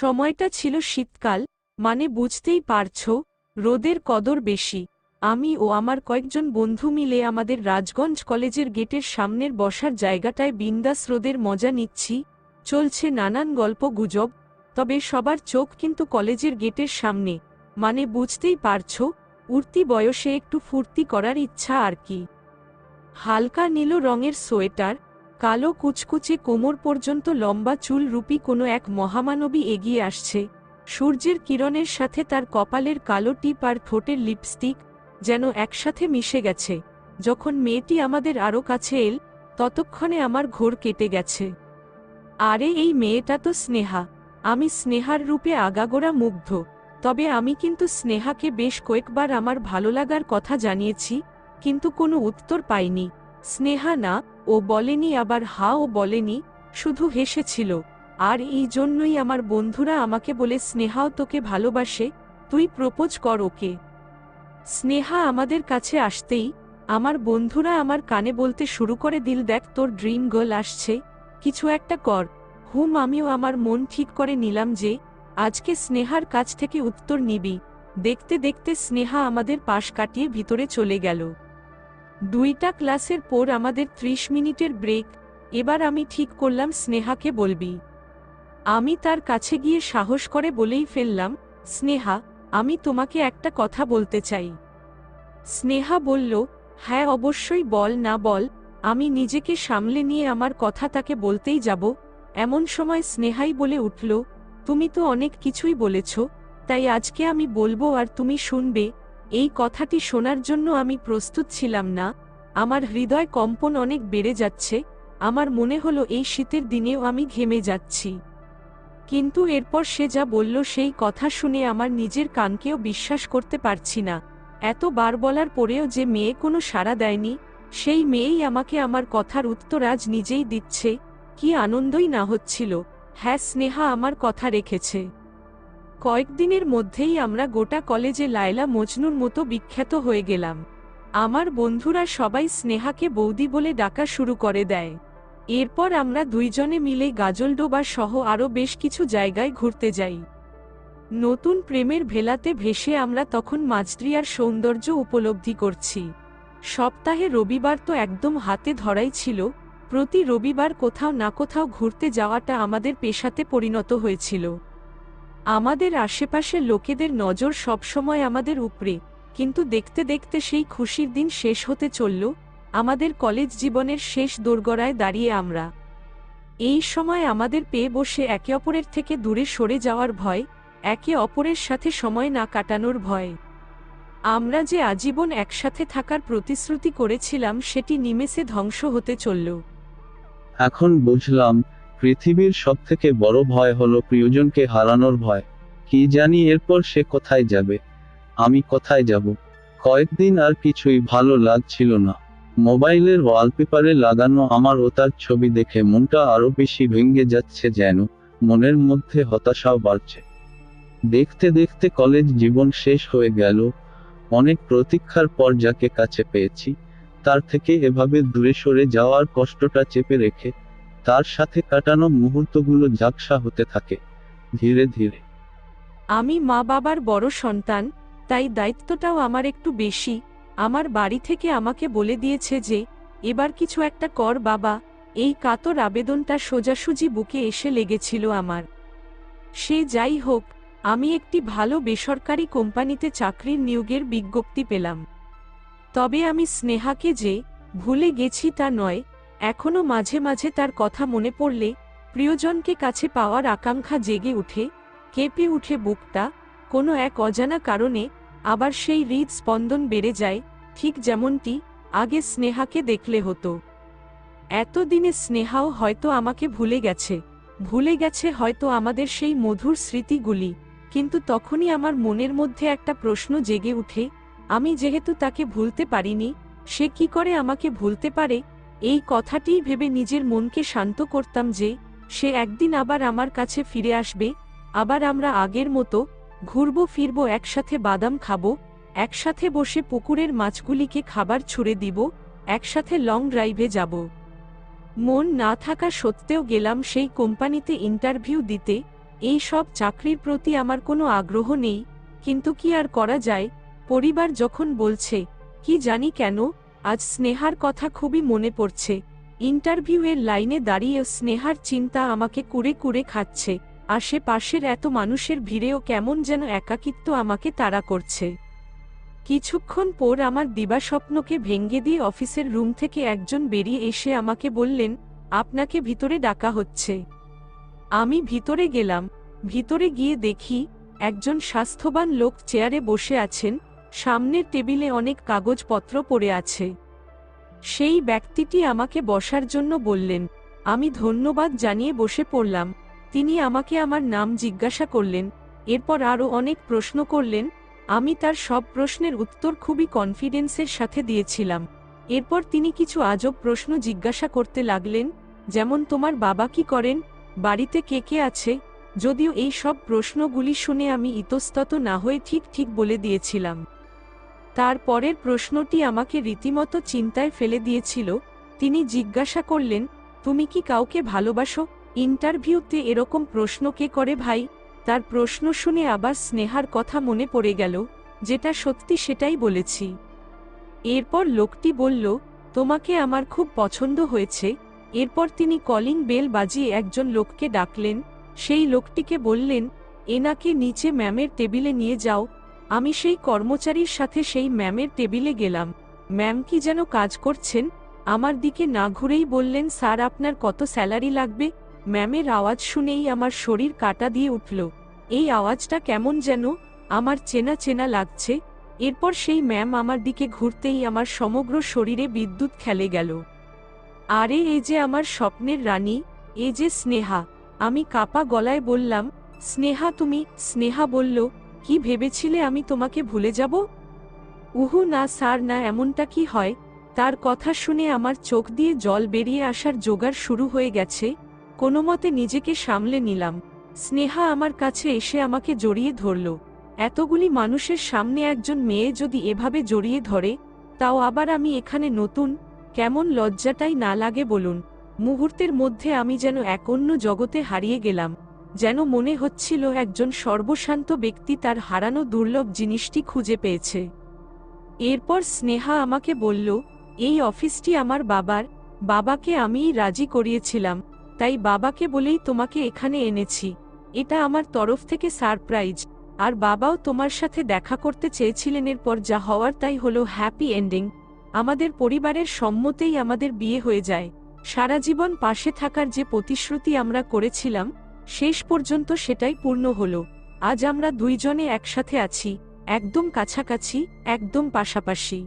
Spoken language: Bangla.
সময়টা ছিল শীতকাল মানে বুঝতেই পারছ, রোদের কদর বেশি। আমি ও আমার কয়েকজন বন্ধু মিলে আমাদের রাজগঞ্জ কলেজের গেটের সামনের বসার জায়গাটায় বিন্দাস রোদের মজা নিচ্ছি, চলছে নানান গল্প গুজব, তবে সবার চোখ কিন্তু কলেজের গেটের সামনে মানে বুঝতেই পারছ, উঠতি বয়সে একটু ফুর্তি করার ইচ্ছা আর কি। হালকা নীল রঙের সোয়েটার কালো কুচকুচে কোমর পর্যন্ত লম্বা চুল রূপী কোনো এক মহামানবী এগিয়ে আসছে। সূর্যের কিরণের সাথে তার কপালের কালো টিপ আর ঠোঁটের লিপস্টিক যেন একসাথে মিশে গেছে। যখন মেয়েটি আমাদের আরও কাছে এল, ততক্ষণে আমার ঘোর কেটে গেছে। আরে, এই মেয়েটা তো স্নেহা। আমি স্নেহার রূপে আগাগোড়া মুগ্ধ। তবে আমি কিন্তু স্নেহাকে বেশ কয়েকবার আমার ভালো লাগার কথা জানিয়েছি, কিন্তু কোনো উত্তর পাইনি। স্নেহা না, ও বলেনি আবার হা ও বলেনি, শুধু হেসেছিল, আর এই জন্যই আমার বন্ধুরা আমাকে বলে স্নেহাও তোকে ভালোবাসে, তুই প্রপোজ কর ওকে। স্নেহা আমাদের কাছে আসতেই, আমার বন্ধুরা আমার কানে বলতে শুরু করে দিল, দেখ তোর ড্রিম গার্ল আসছে, কিছু একটা কর। হুম, আমিও আমার মন ঠিক করে নিলাম যে, আজকে স্নেহার কাছ থেকে উত্তর নিবি। দেখতে দেখতে স্নেহা আমাদের পাশ কাটিয়ে ভিতরে চলে গেল। দুইটা ক্লাসের পর আমাদের ত্রিশ মিনিটের ব্রেক, এবার আমি ঠিক করলাম স্নেহাকে বলবি। আমি তার কাছে গিয়ে সাহস করে বলেই ফেললাম, স্নেহা, আমি তোমাকে একটা কথা বলতে চাই। স্নেহা বলল হ্যাঁ অবশ্যই বল, না বল, আমি নিজেকে সামলে নিয়ে আমার কথা তাকে বলতেই যাব। এমন সময় স্নেহাই বলে উঠল, তুমি তো অনেক কিছুই বলেছ, তাই আজকে আমি বলব আর তুমি শুনবে। এই কথাটি শোনার জন্য আমি প্রস্তুত ছিলাম না। আমার হৃদয় কম্পন অনেক বেড়ে যাচ্ছে, আমার মনে হলো এই শীতের দিনেও আমি ঘেমে যাচ্ছি। কিন্তু এরপর সে যা বলল সেই কথা শুনে আমার নিজের কানকেও বিশ্বাস করতে পারছি না। এত বার বলার পরেও যে মেয়ে কোনো সাড়া দেয়নি, সেই মেয়েই আমাকে আমার কথার উত্তর আজ নিজেই দিচ্ছে, কি আনন্দই না হচ্ছিল। হ্যাঁ স্নেহা আমার কথা রেখেছে। কয়েকদিনের মধ্যেই আমরা গোটা কলেজে লায়লা মজনুর মতো বিখ্যাত হয়ে গেলাম। আমার বন্ধুরা সবাই স্নেহাকে বৌদি বলে ডাকা শুরু করে দেয়। এরপর আমরা দুইজনে মিলে গাজলডোবা সহ আরও বেশ কিছু জায়গায় ঘুরতে যাই। নতুন প্রেমের ভেলাতে ভেসে আমরা তখন মাঝদ্রিয়ার সৌন্দর্য উপলব্ধি করছি। সপ্তাহে রবিবার তো একদম হাতে ধরাই ছিল, প্রতি রবিবার কোথাও না কোথাও ঘুরতে যাওয়াটা আমাদের পেশাতে পরিণত হয়েছিল। আমাদের আশেপাশে লোকেদের নজর সবসময় আমাদের উপরে, কিন্তু দেখতে দেখতে সেই খুশির দিন শেষ হতে চলল, আমাদের কলেজ জীবনের শেষ দোরগড়ায় দাঁড়িয়ে আমরা। এই সময় আমাদের পেয়ে বসে একে অপরের থেকে দূরে সরে যাওয়ার ভয়, একে অপরের সাথে সময় না কাটানোর ভয়। আমরা যে আজীবন একসাথে থাকার প্রতিশ্রুতি করেছিলাম সেটি নিমেষে ধ্বংস হতে চলল। এখন বুঝলাম পৃথিবীর সবথেকে বড় ভয় হলো প্রিয়জনকে হারানোর ভয়। কি জানি এরপর সে কোথায় যাবে? আমি কোথায় যাব? কয়েকদিন আর কিছুই ভালো লাগছিল না। মোবাইলের ওয়ালপেপারে লাগানো আমার ও তার ছবি দেখে মনটা আরও বেশি ভেঙে যাচ্ছে যেন মনের মধ্যে হতাশাও বাড়ছে। দেখতে দেখতে কলেজ জীবন শেষ হয়ে গেল, অনেক প্রতীক্ষার পর যাকে কাছে পেয়েছি, তার থেকে এভাবে দূরে সরে যাওয়ার কষ্টটা চেপে রেখে তার সাথে কাটানো মুহূর্তগুলো ঝাপসা হতে থাকে, ধীরে ধীরে। আমি মা বাবার বড় সন্তান, তাই দায়িত্বটাও আমার একটু বেশি। আমার বাড়ি থেকে আমাকে বলে দিয়েছে যে, এবার কিছু একটা কর বাবা। এই কাতর আবেদনটা সোজাসুজি বুকে এসে লেগেছিল আমার। সে যাই হোক, আমি একটি ভালো বেসরকারি কোম্পানিতে চাকরির নিয়োগের বিজ্ঞপ্তি পেলাম। তবে আমি স্নেহাকে যে, ভুলে গেছি তা নয় এখনও মাঝে মাঝে তার কথা মনে পড়লে প্রিয়জনকে কাছে পাওয়ার আকাঙ্ক্ষা জেগে উঠে, কেঁপে উঠে বুকটা, কোনো এক অজানা কারণে আবার সেই হৃদ স্পন্দন বেড়ে যায়, ঠিক যেমনটি আগে স্নেহাকে দেখলে হতো। এতদিনে স্নেহাও হয়তো আমাকে ভুলে গেছে ভুলে গেছে হয়তো আমাদের সেই মধুর স্মৃতিগুলি, কিন্তু তখনই আমার মনের মধ্যে একটা প্রশ্ন জেগে উঠে, আমি যেহেতু তাকে ভুলতে পারিনি, সে কি করে আমাকে ভুলতে পারে? এই কথাটিই ভেবে নিজের মনকে শান্ত করতাম যে, সে একদিন আবার আমার কাছে ফিরে আসবে, আবার আমরা আগের মতো ঘুরবো, ফিরবো, একসাথে বাদাম খাব, একসাথে বসে পুকুরের মাছগুলিকে খাবার ছুঁড়ে দিব, একসাথে লং ড্রাইভে যাব। মন না থাকা সত্ত্বেও গেলাম সেই কোম্পানিতে ইন্টারভিউ দিতে, এই সব চাকরির প্রতি আমার কোনো আগ্রহ নেই, কিন্তু কি আর করা যায়, পরিবার যখন বলছে, কি জানি কেন? আজ স্নেহার কথা খুবই মনে পড়ছে। ইন্টারভিউয়ের লাইনে দাঁড়িয়ে স্নেহার চিন্তা আমাকে কুড়ে কুড়ে খাচ্ছে। আশেপাশের এত মানুষের ভিড়েও কেমন যেন একাকিত্ব আমাকে তাড়া করছে। কিছুক্ষণ পর আমার দিবাস্বপ্নকে ভেঙ্গে দিয়ে অফিসের রুম থেকে একজন বেরিয়ে এসে আমাকে বললেন, আপনাকে ভিতরে ডাকা হচ্ছে। আমি ভিতরে গেলাম। ভিতরে গিয়ে দেখি, একজন স্বাস্থ্যবান লোক চেয়ারে বসে আছেন সামনের টেবিলে অনেক কাগজপত্র পড়ে আছে। সেই ব্যক্তিটি আমাকে বসার জন্য বললেন, আমি ধন্যবাদ জানিয়ে বসে পড়লাম। তিনি আমাকে আমার নাম জিজ্ঞাসা করলেন, এরপর আরও অনেক প্রশ্ন করলেন, আমি তার সব প্রশ্নের উত্তর খুবই কনফিডেন্সের সাথে দিয়েছিলাম। এরপর তিনি কিছু আজব প্রশ্ন জিজ্ঞাসা করতে লাগলেন, যেমন তোমার বাবা কি করেন? বাড়িতে কে কে আছে? যদিও এই সব প্রশ্নগুলি শুনে আমি ইতস্তত না হয়ে ঠিক ঠিক বলে দিয়েছিলাম। তারপরের প্রশ্নটি আমাকে রীতিমতো চিন্তায় ফেলে দিয়েছিল, তিনি জিজ্ঞাসা করলেন, তুমি কি কাউকে ভালোবাসো? ইন্টারভিউতে এরকম প্রশ্ন কে করে ভাই? তার প্রশ্ন শুনে আবার স্নেহার কথা মনে পড়ে গেল, যেটা সত্যি সেটাই বলেছি। এরপর লোকটি বলল, তোমাকে আমার খুব পছন্দ হয়েছে। এরপর তিনি কলিং বেল বাজিয়ে একজন লোককে ডাকলেন, সেই লোকটিকে বললেন, এনাকে নিচে ম্যামের টেবিলে নিয়ে যাও। আমি সেই কর্মচারীর সাথে সেই ম্যামের টেবিলে গেলাম। ম্যাম কি যেন কাজ করছেন, আমার দিকে না ঘুরেই বললেন, স্যার, আপনার কত স্যালারি লাগবে? ম্যামের আওয়াজ শুনেই আমার শরীর কাটা দিয়ে উঠল। এই আওয়াজটা কেমন যেন, আমার চেনা চেনা লাগছে। এরপর সেই ম্যাম আমার দিকে ঘুরতেই আমার সমগ্র শরীরে বিদ্যুৎ খেলে গেল। আরে, এ যে আমার স্বপ্নের রানী, এ যে স্নেহা। আমি কাপা গলায় বললাম, স্নেহা তুমি? স্নেহা বলল কি ভেবেছিলে আমি তোমাকে ভুলে যাব? উহু না স্যার, না এমনটা কি হয়? তার কথা শুনে আমার চোখ দিয়ে জল বেরিয়ে আসার জোগাড় শুরু হয়ে গেছে। কোনো মতে নিজেকে সামলে নিলাম। স্নেহা আমার কাছে এসে আমাকে জড়িয়ে ধরল। এতগুলি মানুষের সামনে একজন মেয়ে যদি এভাবে জড়িয়ে ধরে, তাও আবার আমি এখানে নতুন, কেমন লজ্জাটাই না লাগে বলুন। মুহূর্তের মধ্যে আমি যেন এক অন্য জগতে হারিয়ে গেলাম। যেন মনে হচ্ছিল একজন সর্বশান্ত ব্যক্তি তার হারানো দুর্লভ জিনিসটি খুঁজে পেয়েছে। এরপর স্নেহা আমাকে বলল, এই অফিসটি আমার বাবার, বাবাকে আমিই রাজি করিয়েছিলাম, তাই বাবাকে বলেই তোমাকে এখানে এনেছি। এটা আমার তরফ থেকে সারপ্রাইজ, আর বাবাও তোমার সাথে দেখা করতে চেয়েছিলেন, এরপর যা হওয়ার তাই হলো হ্যাপি এন্ডিং। আমাদের পরিবারের সম্মতেই আমাদের বিয়ে হয়ে যায়। সারা জীবন পাশে থাকার যে প্রতিশ্রুতি আমরা করেছিলাম শেষ পর্যন্ত সেটাই পূর্ণ হল। আজ আমরা দুইজনে একসাথে আছি একদম কাছাকাছি একদম পাশাপাশি।